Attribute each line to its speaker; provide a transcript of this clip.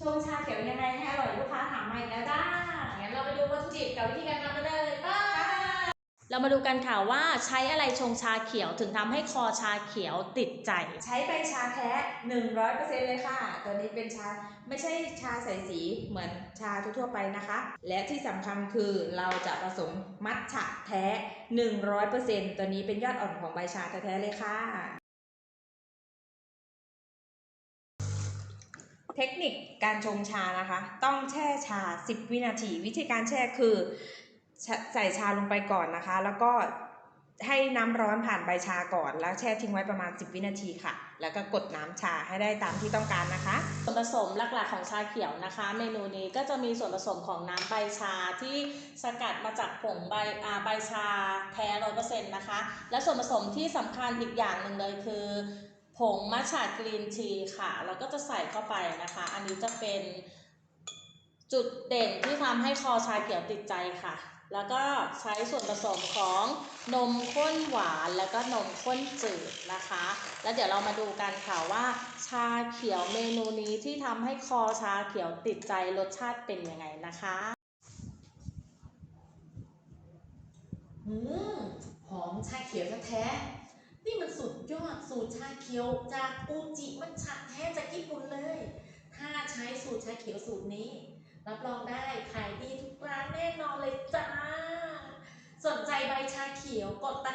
Speaker 1: ชงชาเขียวยังไงให้อร่อยลูกค้าถามมาอีกแล้วจ้า
Speaker 2: งั้นเราไปดูวัตถุดิบกับวิธีการทำกันได้เลยป้า
Speaker 1: เรามาดูกันค่ะว่าใช้อะไรชงชาเขียวถึงทำให้คอชาเขียวติดใจ
Speaker 3: ใช้ใบชาแท้100%เลยค่ะ ตัวนี้เป็นชาไม่ใช่ชาใส่สีเหมือนชาทั่วๆไปนะคะ และที่สำคัญคือเราจะผสมมัทฉะแท้ 100%ตัวนี้เป็นยอดอ่อนของใบชาแท้ๆเลยค่ะ ทคนิคการชงชานะคะ ต้องแช่ชา 10 วินาที วิธีการแช่คือใส่ชาลงไปก่อนนะคะ แล้วก็ให้น้ำร้อนผ่านใบชาก่อน แล้วแช่ทิ้งไว้ประมาณ 10 วินาทีค่ะ แล้วก็กดน้ำชาให้ได้ตามที่ต้องการนะคะ
Speaker 1: ส่วนผสมหลักๆของชาเขียวนะคะ เมนูนี้ก็จะมีส่วนผสมของน้ำใบชาที่สกัดมาจากผงใบใบชาแท้ร้อยเปอร์เซ็นต์นะคะ และส่วนผสมที่สำคัญอีกอย่างหนึ่งเลยคือ ผงมัทฉะกรีนทีค่ะ แล้วก็จะใส่เข้าไปนะคะ อันนี้จะเป็นจุดเด่นที่ทำให้คอชาเขียวติดใจค่ะ แล้วก็ใช้ส่วนผสมของนมข้นหวานแล้วก็นมข้นจืดนะคะ แล้วเดี๋ยวเรามาดูกันค่ะว่า ชาเขียวเมนูนี้ที่ทำให้คอชาเขียวติดใจรสชาติเป็นยังไงนะคะ
Speaker 2: อืมหอมชาเขียวแท้ ยอดสูตรชาเขียวจากอูจิมัทฉะแท้จากญี่ปุ่นเลย ถ้าใช้สูตรชาเขียวสูตรนี้ รับรองได้ขายดีทุกร้านแน่นอนเลยจ้า สนใจใบชาเขียวกดตะ